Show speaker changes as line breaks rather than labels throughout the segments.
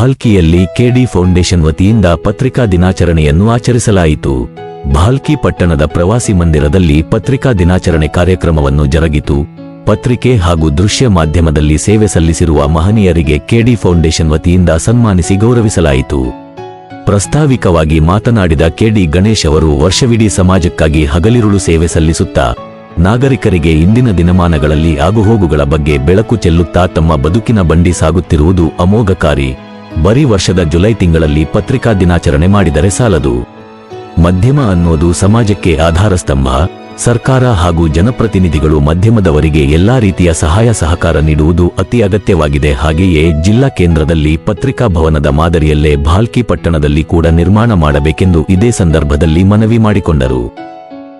ಭಾಲ್ಕಿಯಲ್ಲಿ ಕೆಡಿ foundation ವತಿಯಿಂದ ಪತ್ರಿಕಾ ದಿನಾಚರಣೆಯನ್ನು ಆಚರಿಸಲಾಯಿತು. ಭಾಲ್ಕಿ ಪಟ್ಟಣದ ಪ್ರವಾಸಿ ಮಂದಿರದಲ್ಲಿ ಪತ್ರಿಕಾ ದಿನಾಚರಣೆ ಕಾರ್ಯಕ್ರಮವನ್ನು ಜರುಗಿತು. ಪತ್ರಿಕೆ ಹಾಗೂ ದೃಶ್ಯ ಮಾಧ್ಯಮದಲ್ಲಿ ಸೇವೆ ಸಲ್ಲಿಸಿರುವ ಮಹನೀಯರಿಗೆ ಕೆಡಿ ಫೌಂಡೇಶನ್ ವತಿಯಿಂದ ಸನ್ಮಾನಿಸಿ ಗೌರವಿಸಲಾಯಿತು. ಪ್ರಸ್ತಾವಿಕವಾಗಿ ಮಾತನಾಡಿದ ಕೆಡಿ ಗಣೇಶ್ ಅವರು ವರ್ಷವಿಡೀ ಸಮಾಜಕ್ಕಾಗಿ ಹಗಲಿರುಳು ಸೇವೆ ಸಲ್ಲಿಸುತ್ತಾ, ನಾಗರಿಕರಿಗೆ ಇಂದಿನ ದಿನಮಾನಗಳಲ್ಲಿ ಆಗುಹೋಗುಗಳ ಬಗ್ಗೆ ಬೆಳಕು ಚೆಲ್ಲುತ್ತಾ ತಮ್ಮ ಬದುಕಿನ ಬಂಡಿ ಸಾಗುತ್ತಿರುವುದು ಅಮೋಘಕಾರಿ. ಬರೀ ವರ್ಷದ ಜುಲೈ ತಿಂಗಳಲ್ಲಿ ಪತ್ರಿಕಾ ದಿನಾಚರಣೆ ಮಾಡಿದರೆ ಸಾಲದು. ಮಧ್ಯಮ ಅನ್ನೋದು ಸಮಾಜಕ್ಕೆ ಆಧಾರ ಸ್ತಂಭ ಸರ್ಕಾರ ಹಾಗೂ ಜನಪ್ರತಿನಿಧಿಗಳು ಮಧ್ಯಮದವರಿಗೆ ಎಲ್ಲಾ ರೀತಿಯ ಸಹಾಯ ಸಹಕಾರ ನೀಡುವುದು ಅತಿ ಅಗತ್ಯವಾಗಿದೆ. ಹಾಗೆಯೇ ಜಿಲ್ಲಾ ಕೇಂದ್ರದಲ್ಲಿ ಪತ್ರಿಕಾ ಭವನದ ಮಾದರಿಯಲ್ಲೇ ಭಾಲ್ಕಿ ಪಟ್ಟಣದಲ್ಲಿ ಕೂಡ ನಿರ್ಮಾಣ ಮಾಡಬೇಕೆಂದು ಇದೇ ಸಂದರ್ಭದಲ್ಲಿ ಮನವಿ ಮಾಡಿಕೊಂಡರು.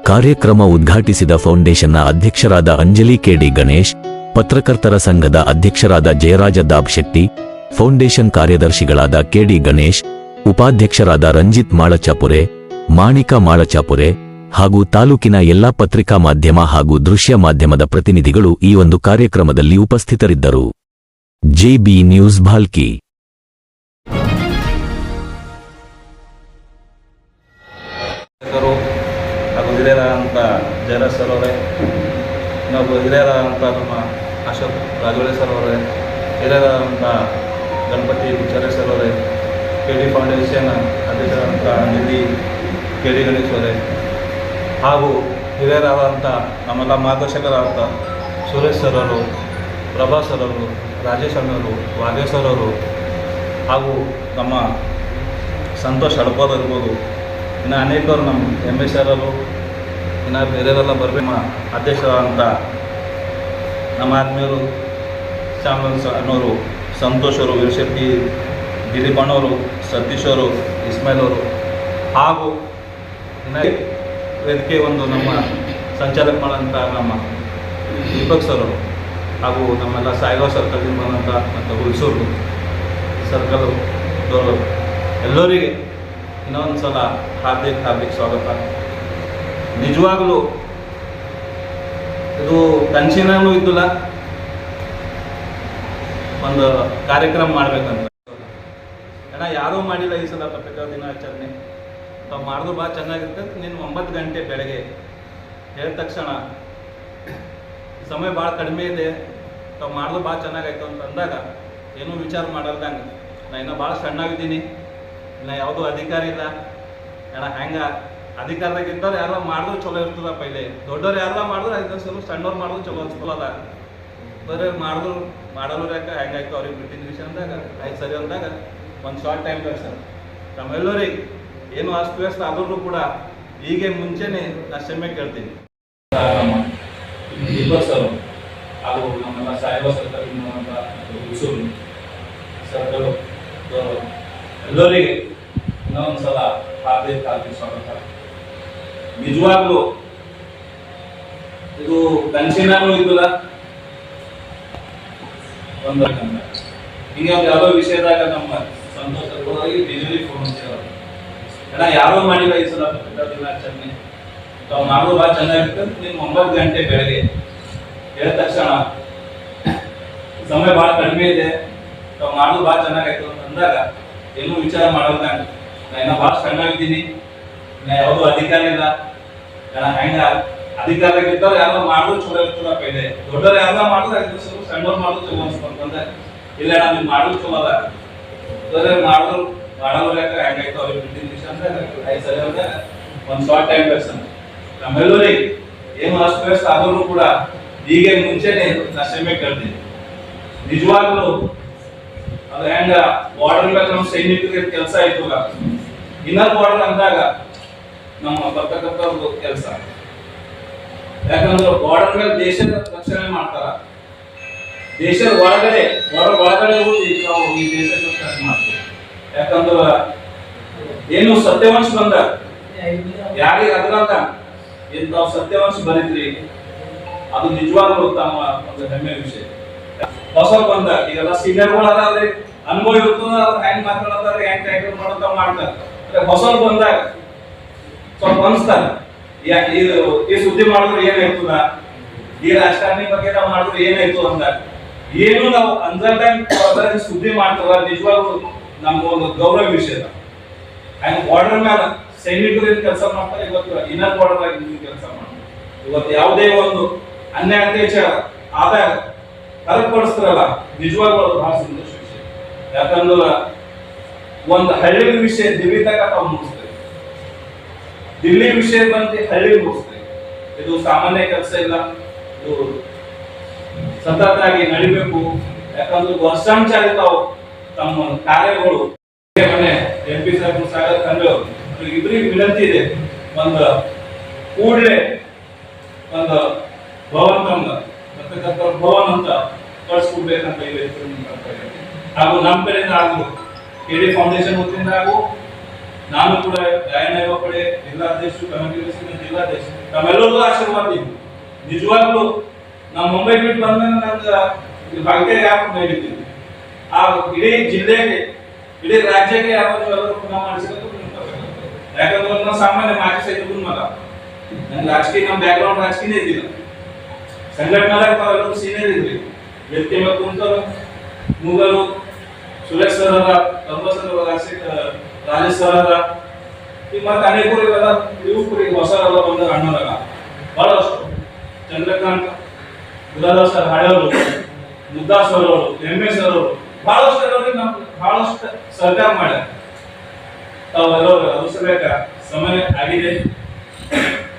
ಕಾರ್ಯಕ್ರಮ ಉದ್ಘಾಟಿಸಿದ ಫೌಂಡೇಶನ್ನ ಅಧ್ಯಕ್ಷರಾದ ಅಂಜಲಿ ಕೆಡಿ ಗಣೇಶ್, ಪತ್ರಕರ್ತರ ಸಂಘದ ಅಧ್ಯಕ್ಷರಾದ ಜಯರಾಜ ದಾಬ್ ಶೆಟ್ಟಿ ಫೌಂಡೇಶನ್ ಕಾರ್ಯದರ್ಶಿಗಳಾದ ಕೆಡಿ ಗಣೇಶ್, ಉಪಾಧ್ಯಕ್ಷರಾದ ರಂಜಿತ್ ಮಾಳಚಾಪುರೆ, ಮಾಣಿಕ ಮಾಳಚಾಪುರೆ ಹಾಗೂ ತಾಲೂಕಿನ ಎಲ್ಲಾ ಪತ್ರಿಕಾ ಮಾಧ್ಯಮ ಹಾಗೂ ದೃಶ್ಯ ಮಾಧ್ಯಮದ ಪ್ರತಿನಿಧಿಗಳು ಈ ಒಂದು ಕಾರ್ಯಕ್ರಮದಲ್ಲಿ ಉಪಸ್ಥಿತರಿದ್ದರು. ಜೆಬಿ ನ್ಯೂಸ್ ಭಾಲ್ಕಿ
ಹಾಗೂ ಹಿರಿಯರಾದಂಥ ನಮ್ಮ ಅಶೋಕ್ ರಾಜವಳ್ಳಿ ಸರ್ ಅವರೇ ಹಿರಿಯರಾದಂಥ ಗಣಪತಿ ಉಚ್ಚಾರ ಕೆ ಡಿ ಫೌಂಡೇಶನ್ ಅಧ್ಯಕ್ಷರಾದಂಥ ನಿಧಿ ಕೆ ಡಿ ಹಾಗೂ ಹಿರಿಯರಾದಂಥ ನಮ್ಮೆಲ್ಲ ಮಾರ್ಗದರ್ಶಕರಾದಂಥ ಸುರೇಶ್ ಸರ್ ಪ್ರಭಾ ಸರ್ ಅವರು ರಾಜೇಶ್ ಅಣ್ಣವರು ಹಾಗೂ ನಮ್ಮ ಸಂತೋಷ್ ಹಡಪದ ಇರ್ಬೋದು, ಇನ್ನು ಅನೇಕರು ನಮ್ಮ ಎಂ ಎಸ್ ಇನ್ನು ಬೇರೆಯವರೆಲ್ಲ ಬರಬೇಕು ನಮ್ಮ ಅಧ್ಯಕ್ಷರಾದಂಥ ನಮ್ಮ ಆತ್ಮೀಯರು ಶ್ಯಾಮಲನ್ ಸರ್ ಅನ್ನೋರು ಸಂತೋಷ್ ಅವರು, ವೀರಶೆಟ್ಟಿ, ದಿಲೀಪ್ ಅಣ್ಣವರು ಸತೀಶ್ ಅವರು, ಇಸ್ಮಾಯಿಲ್ ಅವರು ಹಾಗೂ ವೇದಿಕೆ ಒಂದು ನಮ್ಮ ಸಂಚಾಲಕ ಮಾಡೋಂಥ ನಮ್ಮ ದೀಪಕ್ ಸರ್ ಅವರು ಹಾಗೂ ನಮ್ಮೆಲ್ಲ ಸಾಯಿಗಾವ್ ಸರ್ಕಲ್ದಿಂದ ಬಂದಂಥ ಮತ್ತು ಹುಲ್ಸೂರು ಸರ್ಕಲ್ ದವರು. ಎಲ್ಲರಿಗೆ ಇನ್ನೊಂದು ಸಲ ಹಾರ್ದಿಕ ಹಾರ್ದಿಕ ಸ್ವಾಗತ. ನಿಜವಾಗಲೂ ಇದು ಕನಸಿನೂ ಇದ್ದಿಲ್ಲ. ಒಂದು ಕಾರ್ಯಕ್ರಮ ಮಾಡ್ಬೇಕಂತ. ಅಣ್ಣ ಯಾರೂ ಮಾಡಿಲ್ಲ ಈ ಸಲ ಪತ್ರಿಕಾ ದಿನಾಚರಣೆ. ತಾವು ಮಾಡಿದ್ರು ಭಾಳ ಚೆನ್ನಾಗಿರುತ್ತೆ ನೀನು ಒಂಬತ್ತು ಗಂಟೆ ಬೆಳಗ್ಗೆ ಹೇಳಿದ ತಕ್ಷಣ ಸಮಯ ಭಾಳ ಕಡಿಮೆ ಇದೆ ತಾವು ಮಾಡಿದ್ರು ಭಾಳ ಚೆನ್ನಾಗಾಯ್ತು ಅಂತ ಅಂದಾಗ ಏನೂ ವಿಚಾರ ಮಾಡಲ್ದಂಗೆ ನಾ ಇನ್ನೂ ಭಾಳ ಸಣ್ಣಾಗಿದ್ದೀನಿ, ಇನ್ನು ಯಾವುದೂ ಅಧಿಕಾರ ಇಲ್ಲ. ಅಣ್ಣ ಹ್ಯಾಂಗ ಅಧಿಕಾರದಾಗ ಇದ್ದವ್ರು ಯಾರೋ ಮಾಡಿದ್ರು ಚಲೋ ಇರ್ತದ ಪೈಲೆ. ದೊಡ್ಡವ್ರು ಯಾರೋ ಮಾಡಿದ್ರು ಐದು ಸಲ ಸಣ್ಣವ್ರು ಮಾಡಿದ್ರು ಚಲೋ ಅನ್ಸ್ಕೊಳಲ್ಲ ಬರೀ ಮಾಡಿದ್ರು ಮಾಡಲು ಯಾಕೆ ಹೆಂಗಾಯ್ತು ಅವ್ರಿಗೆ ಬಿಟ್ಟಿದ್ದ ವಿಷಯ ಅಂದಾಗ ಆಯ್ತು ಸರಿ ಅಂದಾಗ ಒಂದು ಶಾರ್ಟ್ ಟೈಮ್ ಬೇಕು ಸರ್ ಏನು ಏನು ಅಸ್ತವ್ಯಸ್ತ ಆದ್ರೂ ಕೂಡ ಹೀಗೆ ಮುಂಚೆನೆ ನಾ ಕ್ಷಮೆ ಕೇಳ್ತೀನಿ. ಸರ್ ಹಾಗೂ ನಮ್ಮೆಲ್ಲ ಸಾಹೇಬ ಸರ್ಕಲ್ ಹುಸೂರು, ಸರ್ಕಲ್ ಎಲ್ಲರಿಗೆ ಇನ್ನೊಂದು ಸಲ ಹಾರ್ದಿಕ ಹಾರ್ದಿಕ ಸ್ವಾಗತ. ನಿಜವಾಗ್ಲೂ ಇದು ಕನಸಿನಾಗೂ ಇದ್ದಿಲ್ಲ ಒಂದು ಹಿಂಗೆ ಒಂದು ಯಾವುದೋ ವಿಷಯದಾಗ ನಮ್ಮ ಸಂತೋಷ ಬಿಜೆಪಿ ಫೋನ್ ಹಚ್ಚಿರೋರು. ಅಣ್ಣ ಯಾರೋ ಮಾಡಿಲ್ಲ ಈ ಸಲ ಪತ್ರಿಕಾ ದಿನಾಚರಣೆ. ತಾವು ಮಾಡೋದು ಭಾಳ ಚೆನ್ನಾಗಿರ್ತದೆ ನೀನು ಒಂಬತ್ತು ಗಂಟೆ ಬೆಳಗ್ಗೆ ಹೇಳಿದ ತಕ್ಷಣ, ಸಮಯ ಭಾಳ ಕಡಿಮೆ ಇದೆ ತಾವು ಮಾಡೋದು ಭಾಳ ಚೆನ್ನಾಗಾಯ್ತು ಅಂತ ಅಂದಾಗ ಏನೂ ವಿಚಾರ ಮಾಡೋದಂಗ ನಾನು ಇನ್ನೂ ಭಾಳ ಇದ್ದೀನಿ ನಾ ಯಾವುದೂ ಅಧಿಕಾರ ಇಲ್ಲ. ನಾನು ಹೆಂಗ? ಅಧಿಕಾರದಾಗ ಇದ್ದವ್ರು ಯಾರೋ ಮಾಡೋದು ಚಲೋ ಇರ್ತದ ಇದೆ ದೊಡ್ಡವ್ರು ಯಾರೋ ಮಾಡಿದ್ರೆ ಐದು ಸ್ವಲ್ಪ ಸಣ್ಣವ್ರು ಮಾಡೋದು ಚಲೋ ಅನ್ಸ್ಕೊಂತಂದ್ರೆ ಇಲ್ಲ ನಮಗೆ ಮಾಡೋದು ಚಲೋ ಅದ ಬರೀ ಮಾಡೋರು ಮಾಡೋರು ಯಾಕೆ ಹೆಂಗಾಯ್ತು ಅವ್ರಿಗೆ ಬಿಟ್ಟಿನ ದಿವಸ ಅಂದ್ರೆ ಐದು ಸರಿ ಅಂದ್ರೆ ಒಂದು ಶಾರ್ಟ್ ಟೈಮ್ ಪರ್ಸನ್ ನಮ್ಮೆಲ್ಲರಿಗೆ ಏನು ಅಸ್ತವ್ಯಸ್ತ ಆದ್ರೂ ಕೂಡ ಈಗ ಮುಂಚೆನೆ ನಾ ಕ್ಷಮೆ ಕೇಳ್ತೀನಿ ನಿಜವಾಗ್ಲೂ ಅದು ಹೆಂಗ ಬಾರ್ಡರ್ ಮೇಲೆ ನಮ್ಮ ಸೈನಿಕರಿಗೆ ಕೆಲಸ ಆಯ್ತು ಇನ್ನರ್ ಬಾರ್ಡರ್ ಅಂದಾಗ ನಮ್ಮ ಪತ್ರಕರ್ತರದ್ದು ಕೆಲಸ. ಯಾಕಂದ್ರೆ ಬಾರ್ಡರ್ ಮೇಲೆ ದೇಶದ ರಕ್ಷಣೆ ಮಾಡ್ತಾರ. ದೇಶದ ಒಳಗಡೆ ಬಾರ್ಡರ್ ಒಳಗಡೆ ನಾವು ಈ ದೇಶದ ರಕ್ಷಣೆ ಮಾಡ್ತೀವಿ. ಯಾಕಂದ್ರೆ ಏನು ಸತ್ಯವಂಶ ಬಂದ ಯಾರಿಗೆ ಅದ್ರಾಗ ತಾವು ಸತ್ಯವಂಶ ಬರೀತ್ರಿ ಅದು ನಿಜವಾಗ್ಲೂ ತಮ್ಮ ಒಂದು ಹೆಮ್ಮೆ ವಿಷಯ. ಹೊಸ ಬಂದ, ಈಗೆಲ್ಲ ಸೀನಿಯರ್ಗಳು ಅದಾವ್ರಿ ಅನುಭವ ಇರ್ತದ ಅದ್ರ ಹೆಂಗ್ ಮಾತಾಡತಾರ ಹೆಂಗ್ ಟೈಟಲ್ ಮಾಡೋದ ಮಾಡ್ತಾರ ಹೊಸವ್ರು ಬಂದಾಗ ಸ್ವಲ್ಪ ಅನ್ಸ್ತಾರೆ. ಇದು, ಈ ಸುದ್ದಿ ಮಾಡಿದ್ರೆ ಏನಾಯ್ತದ ಈ ರಾಜಕಾರಣಿ ಬಗ್ಗೆ ನಾವು ಮಾಡಿದ್ರೆ ಏನಾಯ್ತು ಅಂತ ಏನು ನಾವು ಅಂದರ್ ಟೈಮ್ ಸುದ್ದಿ ಮಾಡ್ತಾರ ನಿಜವಾಗ್ಲೂ ಒಂದು ಗೌರವ ವಿಷಯ ಬಾರ್ಡರ್ ಮೇಲೆ ಸೈನಿಕರು ಕೆಲಸ ಮಾಡ್ತಾರೆ ಇವತ್ತು ಇನ್ನರ್ ಬಾರ್ಡರ್ ಆಗಿ ಕೆಲಸ ಮಾಡ್ತಾರೆ. ಇವತ್ತು ಯಾವುದೇ ಒಂದು ಅನ್ಯಾಯ ಅತ್ಯಾಚಾರ ಆದಾಗ ಹೊರಪಡಿಸ್ತಾರಲ್ಲ ನಿಜವಾಗ್ಲೂ ಅದು ಬಹಳ ಸಂತೋಷ ವಿಷಯ. ಯಾಕಂದ್ರೆ ಒಂದು ಹಳ್ಳಿ ವಿಷಯ ದಿವಿತಾಗ ಮುಗಿಸ್ತಾರೆ. ದಿಲ್ಲಿ ವಿಷಯ ಬಂದು ಹಳ್ಳಿ ಮುಗಿಸ್ತಾರೆ. ಇದು ಸಾಮಾನ್ಯ ಕೆಲಸ ಇಲ್ಲ. ಇದು ಸತತವಾಗಿ ನಡಿಬೇಕು. ಯಾಕಂದ್ರೆ ವರ್ಷಾಂಚಾರಿ ತಾವು ತಮ್ಮ ಕಾರ್ಯಗಳು ಮನೆ ಎಂ ಪಿ ಸಾಹೇಬ್ ಸಾಗರ್ ಕಂಡು ಇಬ್ಬರಿಗೆ ವಿನಂತಿ ಇದೆ. ಒಂದು ಕೂಡಲೇ ಒಂದು ಭವನ್ ತಮ್ಮ, ಬರ್ತಕ್ಕಂಥ ಭವನ್ ಅಂತ ಕಳ್ಸ್ಕೊಡ್ಬೇಕಂತ ಹಾಗೂ ನಮ್ಮ ಕಡೆಯಿಂದ ಹಾಗೂ ಕೆ ಡಿ ಫೌಂಡೇಶನ್ ವತಿಯಿಂದ ಹಾಗೂ ನಾನು ಕೂಡ ಗಾಯನ ಯುವ ಪಡೆ ಜಿಲ್ಲಾಧ್ಯಕ್ಷರು ಕನಕಗಿರಿ ಜಿಲ್ಲಾಧ್ಯಕ್ಷರು ತಮ್ಮೆಲ್ಲರಿಗೂ ಆಶೀರ್ವಾದ ಇತ್ತು ನಿಜವಾಗ್ಲೂ ನಮ್ಮ ಮುಂಬೈ ಬಿಟ್ಟು ಬಂದ್ಮೇಲೆ ನಂಗೆ ಭಾಗ್ಯ ಯಾಕೆ ನಡೀತಿದ್ವಿ ಆ ಇಡೀ ಜಿಲ್ಲೆಗೆ, ಇಡೀ ರಾಜ್ಯಕ್ಕೆ ಯಾವಾಗ ಪುನಃ ಮಾಡಿಸಿರೋದು ಯಾಕಂದ್ರೆ ನಾನು ಸಾಮಾನ್ಯ ಮಾಜಿ ಸೈನಿಕನ ಮಗ ನನ್ನ ರಾಜಕೀಯ, ನಮ್ಮ ಬ್ಯಾಕ್ಗ್ರೌಂಡ್ ರಾಜಕೀಯ ಇದ್ದಿಲ್ಲ. ಸಂಘಟನೆ ತಾವೆಲ್ಲರೂ ಸೀನಿಯರ್ ಇದ್ರಿ. ವ್ಯಕ್ತಿ ಮತ್ತು ಕುಂತರು ಮುಗಲು ಸುರೇಶ್ ಸರ್ ಅವರ ಕರ್ಮ ಸರ್ ರಾಜಶೇಖರ್ ಈ ಈಗ ಮತ್ತೆ ಅನೇಕರು ಇವೆಲ್ಲ ಯುವಕರಿಗೆ ಹೊಸರೆಲ್ಲ ಬಂದ ಅಣ್ಣದಾಗ ಬಹಳಷ್ಟು. ಚಂದ್ರಕಾಂತ್, ಗುರುದಾಸ್ ಸರ್ ಹಾಡೋರು ಮುದ್ದಾ ಸರ್ ಅವರು ಎಂ ಎಸ್ ಅವರು ಬಹಳಷ್ಟು ಎಲ್ಲರಿಗೆ ನಮ್ಗೆ ಬಹಳಷ್ಟು ಸಹಕಾರ ಮಾಡ್ಯಾರ. ತಾವೆಲ್ಲರೂ ಅದು ಸಲಕ ಸಮಯ ಆಗಿದೆ.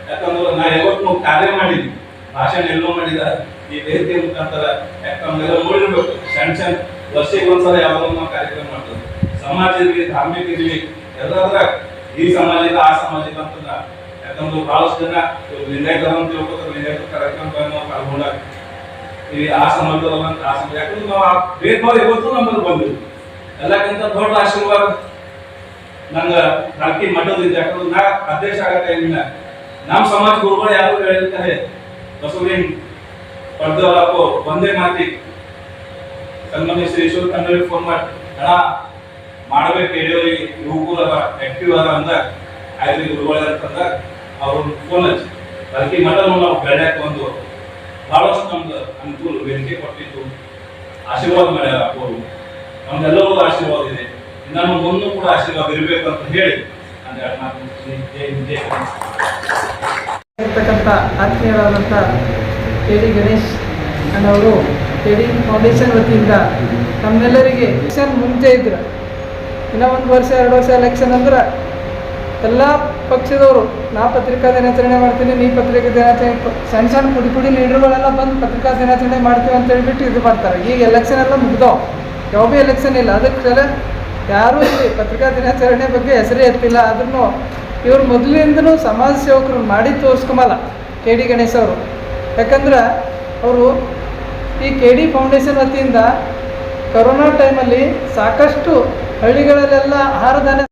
ಯಾಕಂದ್ರೆ ನಾ ಯಾವತ್ತು ಕಾರ್ಯ ಮಾಡಿದ್ವಿ. ಭಾಷಣ ಎಲ್ಲೋ ಮಾಡಿದ. ಈ ವೇದಿಕೆ ಮುಖಾಂತರ ಯಾಕಂದ್ರೆ ನೋಡಿರ್ಬೇಕು ಸಣ್ಣ ಸಣ್ಣ ವರ್ಷಕ್ಕೆ ಒಂದ್ಸಲ ಯಾವಾಗ ನಾವು ಕಾರ್ಯಕ್ರಮ ಮಾಡ್ತೇವೆ ಸಮಾಜ ಇರಲಿ ಧಾರ್ಮಿಕ ಇರಲಿ ಎಲ್ಲಾದ್ರ ಈ ಸಮಾಜದ ಆ ಸಮಾಜದ ಅಂತ ಯಾಕಂದ್ರೆ ಬಹಳಷ್ಟು ಜನ ಲಿಂಗಾಯತರ ಅಂತ ತಿಳ್ಕೊತಾರೆ ಲಿಂಗಾಯತ ಆ ಸಮಾಜದಲ್ಲ ಅಂತ ಸಮಾಜ ಯಾಕಂದ್ರೆ ನಾವು ಆ ಭೇದಭಾವ ಇವತ್ತು ನಮ್ಮಲ್ಲಿ ಬಂದಿಲ್ಲ. ಎಲ್ಲಕ್ಕಿಂತ ದೊಡ್ಡ ಆಶೀರ್ವಾದ ನಂಗ ನಾಲ್ಕಿ ಮಠದಿಂದ ಯಾಕಂದ್ರೆ ನಾ ಅಧ್ಯಕ್ಷ ಆಗತ್ತೆ ನಮ್ಮ ಸಮಾಜ ಗುರುಗಳು ಯಾರು ಹೇಳಿರ್ತಾರೆ ಬಸವಲಿಂಗ್ ಪಡೆದವರಪ್ಪ, ಒಂದೇ ಮಾತಿ ಸನ್ಮಾನ್ಯ ಶ್ರೀ ಈಶ್ವರ ಫೋನ್ ಮಾಡಿ, ಅಣ್ಣ ಮಾಡ್ಬೇಕು ಹೇಳಿದವರಿಗೆ ಇವು ಅದ ಆಕ್ಟಿವ್ ಅದ ಅಂದ ಆಯ್ತು ಗುರುಗಳು ಅಂತಂದ ಅವ್ರು ಫೋನ್ ಹಚ್ಚಿ. ಅದಕ್ಕೆ ನಾವು ಬೆಳ್ಯಾಕ ಒಂದು ಬಹಳಷ್ಟು ನಮ್ದು ಅನುಕೂಲ ವೇದಿಕೆ ಕೊಟ್ಟಿತ್ತು ಆಶೀರ್ವಾದ ಮಾಡ್ಯಾರ ಅವರು ನಮ್ದೆಲ್ಲರಿಗೂ ಆಶೀರ್ವಾದ ಇದೆ. ನಮ್ಮ ಮುಂದೂ ಕೂಡ ಆಶೀರ್ವಾದ ಇರಬೇಕು ಅಂತ ಹೇಳಿ
ಇರ್ತಕ್ಕಂಥ ಆತ್ಮೀಯರಾದಂಥ ಕೆ ಡಿ ಗಣೇಶ್ ಅಣ್ಣವರು, ಕೆ ಡಿ ಫೌಂಡೇಶನ್ ವತಿಯಿಂದ ತಮ್ಮೆಲ್ಲರಿಗೆ ಮುಂಚೆ ಇದ್ರು ಇನ್ನೂ ಒಂದು ವರ್ಷ, ಎರಡು ವರ್ಷ ಎಲೆಕ್ಷನ್ ಅಂದ್ರೆ ಎಲ್ಲ ಪಕ್ಷದವರು, ನಾ ಪತ್ರಿಕಾ ದಿನಾಚರಣೆ ಮಾಡ್ತೀನಿ, ನೀ ಪತ್ರಿಕಾ ದಿನಾಚರಣೆ ಸಣ್ಣ ಸಣ್ಣ ಪುಡಿ ಪುಡಿ ಲೀಡರ್ಗಳೆಲ್ಲ ಬಂದು ಪತ್ರಿಕಾ ದಿನಾಚರಣೆ ಮಾಡ್ತೀವಿ ಅಂತ ಹೇಳ್ಬಿಟ್ಟು ಇದು ಮಾಡ್ತಾರೆ. ಈಗ ಎಲೆಕ್ಷನ್ ಎಲ್ಲ ಮುಗ್ದವು ಯಾವ ಭೀ ಎಲೆಕ್ಷನ್ ಇಲ್ಲ ಅದಕ್ಕೆ ಯಾರೂ ಇಲ್ಲಿ ಪತ್ರಿಕಾ ದಿನಾಚರಣೆ ಬಗ್ಗೆ ಹೆಸರೇ ಎತ್ತಿಲ್ಲ. ಆದ್ರೂ ಇವ್ರು ಮೊದಲಿಂದನೂ ಸಮಾಜ ಸೇವಕರು ಮಾಡಿ ತೋರಿಸ್ಕೊಂಬಲ್ಲ ಕೆ ಡಿ ಗಣೇಶ್ ಅವರು. ಯಾಕಂದ್ರೆ ಅವರು ಈ ಕೆ ಡಿ ಫೌಂಡೇಶನ್ ವತಿಯಿಂದ ಕರೋನಾ ಟೈಮಲ್ಲಿ ಸಾಕಷ್ಟು ಹಳ್ಳಿಗಳಲ್ಲೆಲ್ಲ ಆಹಾರ ಧಾನ್ಯ